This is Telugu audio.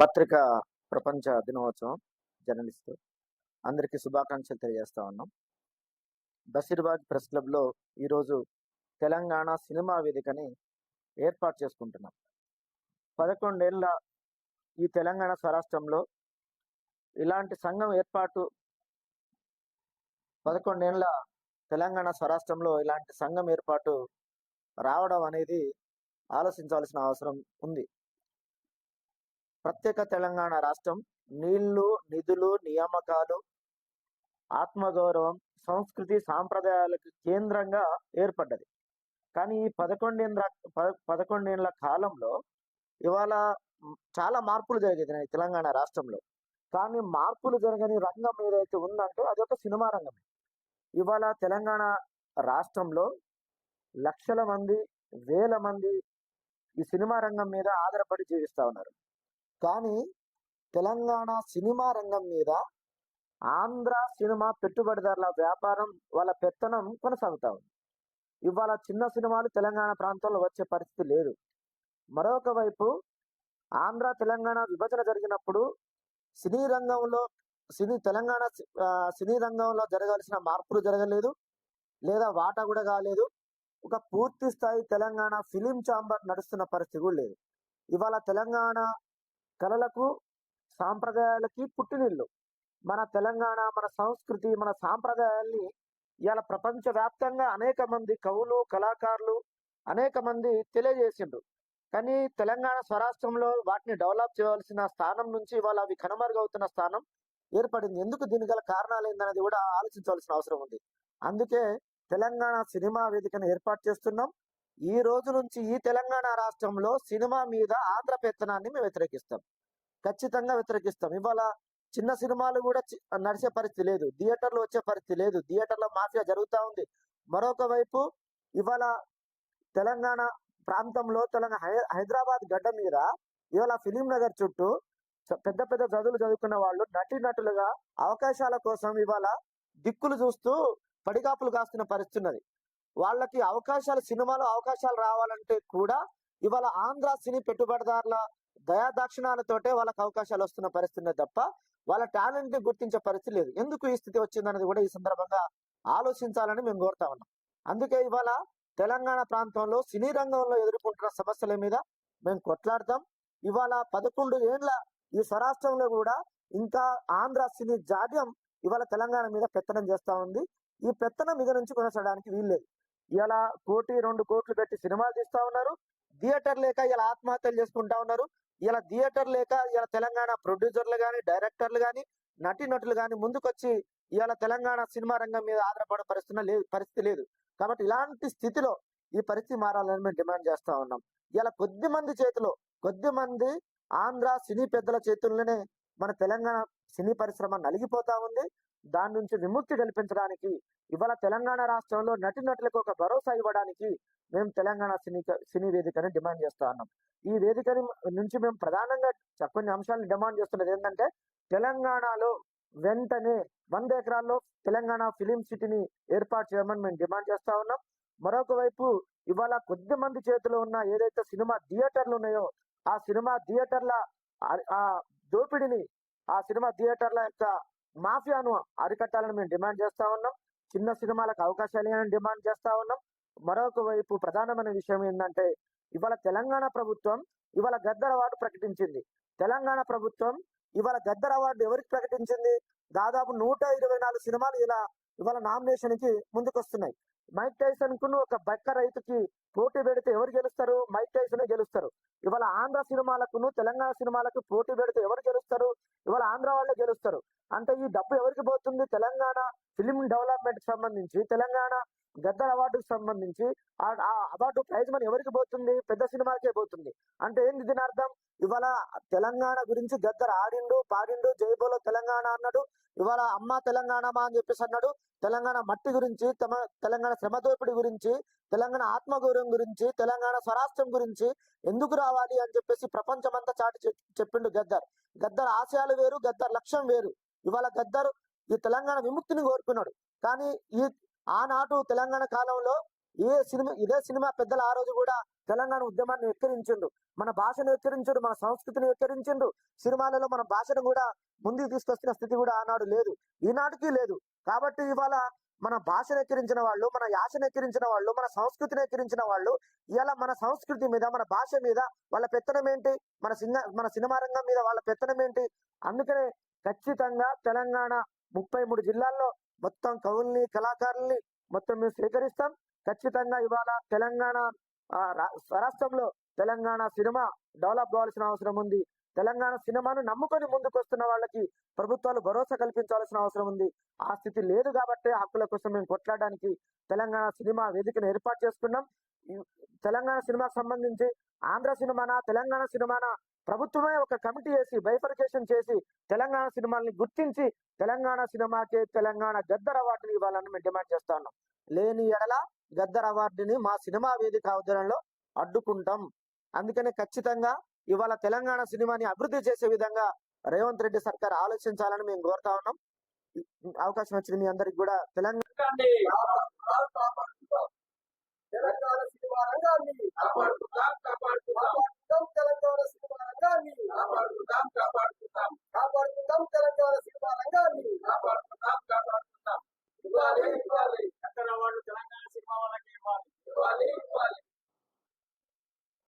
పత్రిక ప్రపంచ దినోత్సవం జర్నలిస్ట్ అందరికీ శుభాకాంక్షలు తెలియజేస్తా ఉన్నాం. బషీర్బాగ్ ప్రెస్ క్లబ్లో ఈరోజు తెలంగాణ సినిమా వేదికని ఏర్పాటు చేసుకుంటున్నాం. పదకొండేళ్ళ ఈ తెలంగాణ స్వరాష్ట్రంలో ఇలాంటి సంఘం ఏర్పాటు పదకొండేళ్ళ తెలంగాణ స్వరాష్ట్రంలో ఇలాంటి సంఘం ఏర్పాటు రావడం అనేది ఆలోచించాల్సిన అవసరం ఉంది. ప్రత్యేక తెలంగాణ రాష్ట్రం. నీళ్ళు నిధులు నియామకాలు ఆత్మగౌరవం సంస్కృతి సాంప్రదాయాలకు కేంద్రంగా ఏర్పడ్డది. కానీ ఈ పదకొండేంద్ర పద పదకొండేళ్ళ కాలంలో ఇవాళ చాలా మార్పులు జరిగినాయి తెలంగాణ రాష్ట్రంలో. కానీ మార్పులు జరగని రంగం ఏదైతే ఉందంటే అది ఒక సినిమా రంగమే. ఇవాళ తెలంగాణ రాష్ట్రంలో లక్షల మంది వేల మంది ఈ సినిమా రంగం మీద ఆధారపడి జీవిస్తా ఉన్నారు. కానీ తెలంగాణ సినిమా రంగం మీద ఆంధ్ర సినిమా పెట్టుబడిదారుల వ్యాపారం వాళ్ళ పెత్తనం కొనసాగుతా ఉంది. ఇవాళ చిన్న సినిమాలు తెలంగాణ ప్రాంతంలో వచ్చే పరిస్థితి లేదు. మరొక వైపు ఆంధ్ర తెలంగాణ విభజన జరిగినప్పుడు సినీ రంగంలో సినీ తెలంగాణ సినీ రంగంలో జరగాల్సిన మార్పులు జరగలేదు. లేదా వాటా కూడా కాలేదు. ఒక పూర్తి స్థాయి తెలంగాణ ఫిలిం ఛాంబర్ నడుస్తున్న పరిస్థితి కూడా లేదు. ఇవాళ తెలంగాణ కళలకు సాంప్రదాయాలకి పుట్టినిల్లు. మన తెలంగాణ మన సంస్కృతి మన సాంప్రదాయాల్ని ఇవాళ ప్రపంచవ్యాప్తంగా అనేక మంది కవులు కళాకారులు అనేక మంది తెలియజేసిండ్రు. కానీ తెలంగాణ స్వరాష్ట్రంలో వాటిని డెవలప్ చేయవలసిన స్థానం నుంచి ఇవాళ అవి కనుమరుగవుతున్న స్థానం ఏర్పడింది. ఎందుకు దీని గల కారణాలు ఏందనేది కూడా ఆలోచించవలసిన అవసరం ఉంది. అందుకే తెలంగాణ సినిమా వేదికను ఏర్పాటు చేస్తున్నాం. ఈ రోజు నుంచి ఈ తెలంగాణ రాష్ట్రంలో సినిమా మీద ఆంధ్ర పెత్తనాన్ని మేము వ్యతిరేకిస్తాం. ఖచ్చితంగా వ్యతిరేకిస్తాం. ఇవాళ చిన్న సినిమాలు కూడా చి- నడిచే పరిస్థితి లేదు. థియేటర్లు వచ్చే పరిస్థితి లేదు. థియేటర్లో మాఫియా జరుగుతూ ఉంది. మరొక వైపు ఇవాళ తెలంగాణ ప్రాంతంలో తెలంగాణ హై- హైదరాబాద్ గడ్డ మీద ఇవాళ ఫిలిం నగర్ చుట్టూ చ- పెద్ద పెద్ద చదువులు చదువుకున్న వాళ్ళు నటి నటులుగా అవకాశాల కోసం ఇవాళ దిక్కులు చూస్తూ పడిగాపులు కాస్తున్న పరిస్థితి ఉన్నది. వాళ్ళకి అవకాశాలు సినిమాలో అవకాశాలు రావాలంటే కూడా ఇవాళ ఆంధ్ర సినీ పెట్టుబడిదారుల దయాదాక్షిణాలతోటే వాళ్ళకి అవకాశాలు వస్తున్న పరిస్థితి తప్ప వాళ్ళ టాలెంట్ని గుర్తించే పరిస్థితి లేదు. ఎందుకు ఈ స్థితి వచ్చిందనేది కూడా ఈ సందర్భంగా ఆలోచించాలని మేము కోరుతా ఉన్నాం. అందుకే ఇవాళ తెలంగాణ ప్రాంతంలో సినీ రంగంలో ఎదుర్కొంటున్న సమస్యల మీద మేము కొట్లాడతాం. ఇవాళ పదకొండు ఏండ్ల ఈ స్వరాష్ట్రంలో కూడా ఇంకా ఆంధ్ర సినీ జాడ్యం ఇవాళ తెలంగాణ మీద పెత్తనం చేస్తా ఉంది. ఈ పెత్తనం ఇక నుంచి కొనసాగడానికి వీల్లేదు. ఇలా కోటి రెండు కోట్లు పెట్టి సినిమాలు తీస్తా ఉన్నారు. థియేటర్ లేక ఇలా ఆత్మహత్యలు చేసుకుంటా ఉన్నారు. ఇలా థియేటర్ లేక ఇలా తెలంగాణ ప్రొడ్యూసర్లు కానీ డైరెక్టర్లు కానీ నటి నటులు కానీ ముందుకొచ్చి ఇవాళ తెలంగాణ సినిమా రంగం మీద ఆధారపడే పరిస్థితి లేదు పరిస్థితి లేదు. కాబట్టి ఇలాంటి స్థితిలో ఈ పరిస్థితి మారాలని మేము డిమాండ్ చేస్తా ఉన్నాం. ఇలా కొద్ది మంది చేతిలో కొద్ది మంది ఆంధ్ర సినీ పెద్దల చేతుల్లోనే మన తెలంగాణ సినీ పరిశ్రమ నలిగిపోతా ఉంది. దాని నుంచి విముక్తి కల్పించడానికి ఇవాళ తెలంగాణ రాష్ట్రంలో నటి నటులకు ఒక భరోసా ఇవ్వడానికి మేము తెలంగాణ సినీ సినీ వేదికని డిమాండ్ చేస్తా ఉన్నాం. ఈ వేదిక నుంచి మేము ప్రధానంగా కొన్ని అంశాలను డిమాండ్ చేస్తున్నది ఏంటంటే తెలంగాణలో వెంటనే వంద ఎకరాల్లో తెలంగాణ ఫిలిం సిటీని ఏర్పాటు చేయమని మేము డిమాండ్ చేస్తా ఉన్నాం. మరొక వైపు ఇవాళ కొద్ది మంది చేతిలో ఉన్న ఏదైతే సినిమా థియేటర్లు ఉన్నాయో ఆ సినిమా థియేటర్ల ఆ దోపిడిని ఆ సినిమా థియేటర్ల యొక్క మాఫియాను అరికట్టాలని మేము డిమాండ్ చేస్తా ఉన్నాం. చిన్న సినిమాలకు అవకాశాలు ఇవ్వాలని డిమాండ్ చేస్తా ఉన్నాం. మరొక వైపు ప్రధానమైన విషయం ఏంటంటే ఇవాళ తెలంగాణ ప్రభుత్వం ఇవాళ గద్దర్ అవార్డు ప్రకటించింది. తెలంగాణ ప్రభుత్వం ఇవాళ గద్దర్ అవార్డు ఎవరికి ప్రకటించింది? దాదాపు నూట ఇరవై నాలుగు సినిమాలు ఇలా ఇవాళ నామినేషన్కి ముందుకొస్తున్నాయి. మైక్ టైసన్కు ఒక బక్క రైతుకి పోటీ పెడితే ఎవరు గెలుస్తారు? మైక్ టైసన్ గెలుస్తారు. ఇవాళ ఆంధ్ర సినిమాలకును తెలంగాణ సినిమాలకు పోటీ పెడితే ఎవరు గెలుస్తారు? ఇవాళ ఆంధ్ర వాళ్ళే గెలుస్తారు. అంటే ఈ డబ్బు ఎవరికి పోతుంది? తెలంగాణ ఫిలిం డెవలప్మెంట్కి సంబంధించి తెలంగాణ గద్దర్ అవార్డుకు సంబంధించి ఆ అవార్డు ప్రైజ్ మనీ ఎవరికి పోతుంది? పెద్ద సినిమాలకే పోతుంది. అంటే ఏంది దీని అర్థం? ఇవాళ తెలంగాణ గురించి గద్దర్ ఆడిండు పాడిండు జైబోలో తెలంగాణ అన్నాడు ఇవాళ అమ్మ తెలంగాణమా అని చెప్పేసి అన్నాడు తెలంగాణ మట్టి గురించి తమ తెలంగాణ శ్రమ దోపిడి గురించి తెలంగాణ ఆత్మగౌరవం గురించి తెలంగాణ స్వరాష్ట్రం గురించి ఎందుకు రావాలి అని చెప్పేసి ప్రపంచమంతా చాటి చెప్పిండు గద్దర్. గద్దర్ ఆశయాలు వేరు గద్దర్ లక్ష్యం వేరు. ఇవాళ గద్దర్ ఈ తెలంగాణ విముక్తిని కోరుకున్నాడు. కానీ ఈ ఆనాటు తెలంగాణ కాలంలో ఏ సినిమా ఇదే సినిమా పెద్దలు ఆ రోజు కూడా తెలంగాణ ఉద్యమాన్ని వెక్కిరించిండు. మన భాషను వెక్కిరించిండు మన సంస్కృతిని వెక్కిరించిండు. సినిమాలలో మన భాషను కూడా ముందుకు తీసుకొస్తున్న స్థితి కూడా ఆనాడు లేదు. ఈనాటికి లేదు. కాబట్టి ఇవాళ మన భాషను ఎక్కిరించిన వాళ్ళు మన యాసను ఎక్కిరించిన వాళ్ళు మన సంస్కృతిని ఎక్కిరించిన వాళ్ళు ఇలా మన సంస్కృతి మీద మన భాష మీద వాళ్ళ పెత్తనం ఏంటి? మన సినిమా మన సినిమా రంగం మీద వాళ్ళ పెత్తనం ఏంటి? అందుకనే ఖచ్చితంగా తెలంగాణ ముప్పై మూడు జిల్లాల్లో మొత్తం కవుల్ని కళాకారుల్ని మొత్తం మేము స్వీకరిస్తాం ఖచ్చితంగా ఇవాళ తెలంగాణ ఆ, స్వరాష్ట్రంలో తెలంగాణ సినిమా డెవలప్ కావాల్సిన అవసరం ఉంది. తెలంగాణ సినిమాను నమ్ముకొని ముందుకు వస్తున్న వాళ్ళకి ప్రభుత్వాలు భరోసా కల్పించాల్సిన అవసరం ఉంది. ఆ స్థితి లేదు కాబట్టి హక్కుల కోసం మేము కొట్లాడడానికి తెలంగాణ సినిమా వేదికను ఏర్పాటు చేసుకున్నాం. తెలంగాణ సినిమాకు సంబంధించి ఆంధ్ర సినిమానా తెలంగాణ సినిమానా ప్రభుత్వమే ఒక కమిటీ వేసి బైఫర్కేషన్ చేసి తెలంగాణ సినిమాల్ని గుర్తించి తెలంగాణ సినిమాకే తెలంగాణ గద్దర్ అవార్డుని ఇవ్వాలని మేము డిమాండ్ చేస్తా ఉన్నాం. లేని ఎడల గద్దర్ అవార్డుని మా సినిమా వేదిక ఆధ్వర్యంలో అడ్డుకుంటాం. అందుకనే ఖచ్చితంగా ఇవాళ తెలంగాణ సినిమాని అభివృద్ధి చేసే విధంగా రేవంత్ రెడ్డి సర్కార్ ఆలోచించాలని మేము కోరుతా ఉన్నాం. అవకాశం వచ్చింది మీ అందరికి కూడా. తెలంగాణ తెలంగాణ సినిమా రంగాన్ని